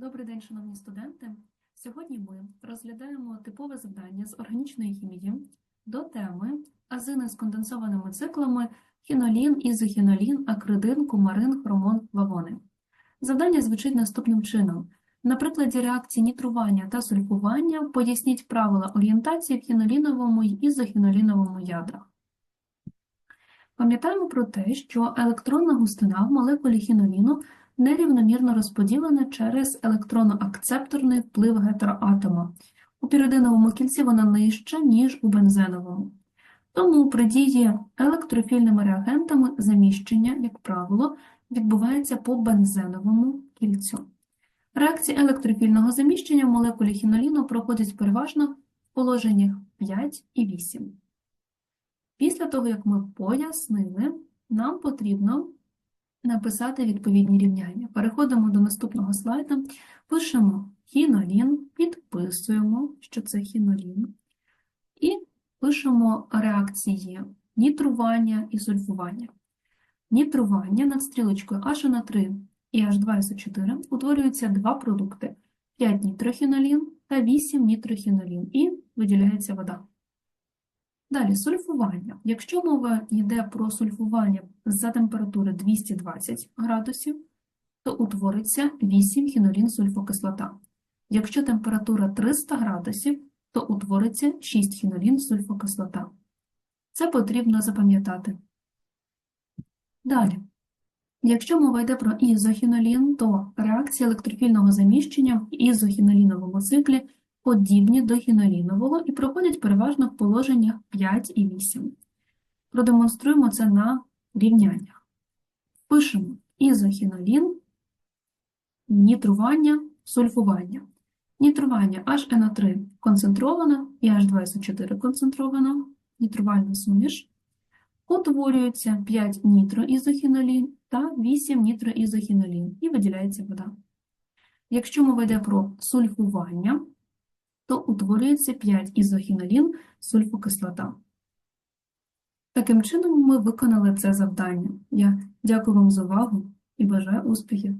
Добрий день, шановні студенти. Сьогодні ми розглядаємо типове завдання з органічної хімії до теми азини з конденсованими циклами хінолін, ізохінолін, акридин, кумарин, хромон, флавони. Завдання звучить наступним чином. На прикладі реакцій нітрування та сульфування поясніть правила орієнтації в хіноліновому й ізохіноліновому ядрах. Пам'ятаємо про те, що електронна густина в молекулі хіноліну нерівномірно розподілена через електронно-акцепторний вплив гетероатома. У піридиновому кільці вона нижча, ніж у бензеновому. Тому при дії електрофільними реагентами заміщення, як правило, відбувається по бензеновому кільцю. Реакції електрофільного заміщення в молекулі хіноліну проходять переважно в положеннях 5 і 8. Після того, як ми пояснили, нам потрібно написати відповідні рівняння. Переходимо до наступного слайду, пишемо хінолін, підписуємо, що це хінолін, і пишемо реакції нітрування і сульфування. Нітрування над стрілочкою H3 і H2SO4 утворюються два продукти 5 нітрохінолін та 8 нітрохінолін, і виділяється вода. Далі сульфування. Якщо мова йде про сульфування за температури 220 градусів, то утвориться 8 хінолін-сульфокислота. Якщо температура 300 градусів, то утвориться 6 хінолін-сульфокислота. Це потрібно запам'ятати. Далі. Якщо мова йде про ізохінолін, то реакції електрофільного заміщення в ізохіноліновому циклі подібні до хінолінового і проходять переважно в положеннях 5 і 8. Продемонструємо це на рівняннях. Пишемо ізохінолін, нітрування, сульфування. Нітрування HNO3 концентрована і H2SO4 концентрована, нітрувальна суміш. Утворюється 5 нітроізохінолін та 8 нітроізохінолін і виділяється вода. Якщо мова йде про сульфування, то утворюється 5 ізогіналін сульфокислота. Таким чином ми виконали це завдання. Я дякую вам за увагу і бажаю успіхів!